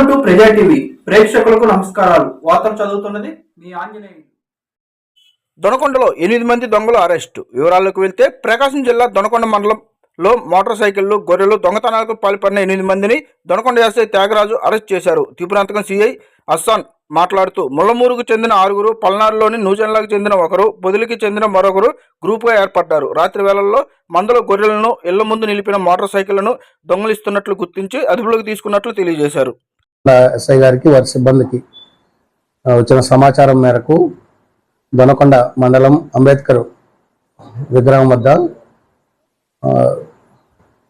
Welcome to ప్రజా TV ప్రేక్షకులకు నమస్కారాలు. వార్తలు చదువుతున్నది మీ ఆంజనేయ దొనకొండలో ఎనిమిది మంది దొంగలు అరెస్టు. వివరాల్లోకి వెళ్తే ప్రకాశం జిల్లా దొనకొండ మండలంలో మోటార్ సైకిళ్ళు గొర్రెలు దొంగతనాలకు పాల్పడిన ఎనిమిది మందిని దొనకొండ ఎస్ఐ త్యాగరాజు అరెస్ట్ చేశారు. త్రిపురాంతకం సిఐ అస్సాన్ మాట్లాడుతూ ముల్లమూరుకు చెందిన ఆరుగురు పల్నాడులోని నూజన్లకు చెందిన ఒకరు బొదిలికి చెందిన మరొకరు గ్రూపుగా ఏర్పడ్డారు. రాత్రి వేళల్లో మందలో గొర్రెలను ఇళ్ళ ముందు నిలిపిన మోటార్ సైకిళ్ళను దొంగలిస్తున్నట్లు గుర్తించి అదుపులోకి తీసుకున్నట్లు తెలియజేశారు. ఎస్ఐ గారికి వారి సిబ్బందికి వచ్చిన సమాచారం మేరకు దొనకొండ మండలం అంబేద్కర్ విగ్రహం వద్ద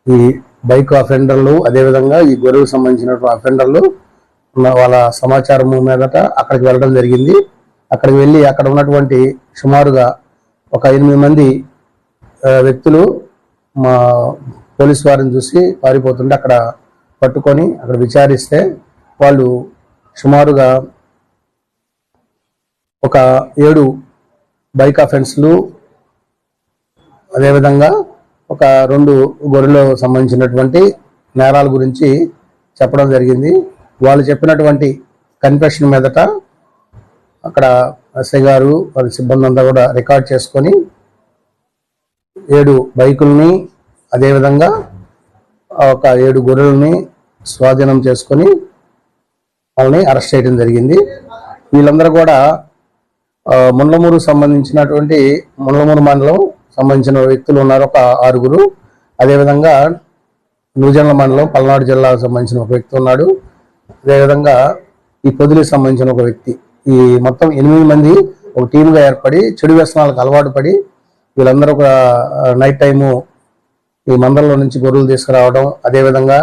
ఈ బైక్ అఫెండర్లు అదేవిధంగా ఈ గొర్రెకు సంబంధించినటువంటి అఫెండర్లు ఉన్న వాళ్ళ సమాచారం మీదట అక్కడికి వెళ్ళడం జరిగింది. అక్కడికి వెళ్ళి అక్కడ ఉన్నటువంటి సుమారుగా ఒక ఎనిమిది మంది వ్యక్తులు మా పోలీస్ వారిని చూసి పారిపోతుంటే అక్కడ పట్టుకొని అక్కడ విచారిస్తే వాళ్ళు సుమారుగా ఒక ఏడు బైక్ అఫెన్స్లు అదేవిధంగా ఒక రెండు గొర్రెలకు సంబంధించినటువంటి నేరాల గురించి చెప్పడం జరిగింది. వాళ్ళు చెప్పినటువంటి కన్ఫెషన్ మీదట అక్కడ ఎస్ఐ గారు వారి సిబ్బంది అంతా కూడా రికార్డ్ చేసుకొని ఏడు బైకుల్ని అదేవిధంగా ఒక ఏడు గొర్రెల్ని స్వాధీనం చేసుకొని వాళ్ళని అరెస్ట్ చేయడం జరిగింది. వీళ్ళందరూ కూడా ఆ, ముండ్లమూరు సంబంధించినటువంటి ముండ్లమూరు మండలం సంబంధించిన వ్యక్తులు ఉన్నారు ఒక ఆరుగురు. అదేవిధంగా నూజన్ల మండలం పల్నాడు జిల్లాకు సంబంధించిన ఒక వ్యక్తి ఉన్నాడు. అదేవిధంగా ఈ పొదులకు సంబంధించిన ఒక వ్యక్తి. ఈ మొత్తం ఎనిమిది మంది ఒక టీమ్గా ఏర్పడి చెడు వ్యసనాలకు అలవాటు పడి వీళ్ళందరూ ఒక నైట్ టైము ఈ మందల్లో నుంచి గొర్రెలు తీసుకురావడం అదేవిధంగా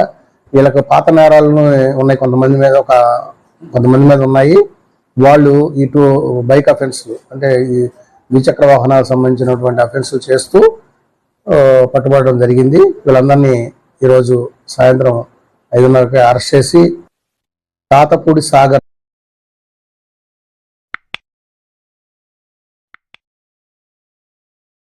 వీళ్ళకి పాత నేరాలను ఉన్నాయి కొంతమంది మీద ఒక కొంతమంది మీద ఉన్నాయి. వాళ్ళు ఇటు బైక్ అఫెన్స్ అంటే ఈ ద్విచక్ర వాహనాలకు సంబంధించినటువంటి అఫెన్స్ చేస్తూ పట్టుబడడం జరిగింది. వీళ్ళందరినీ ఈరోజు సాయంత్రం ఐదున్నరకి అరెస్ట్ చేసి తాతపూడి సాగర్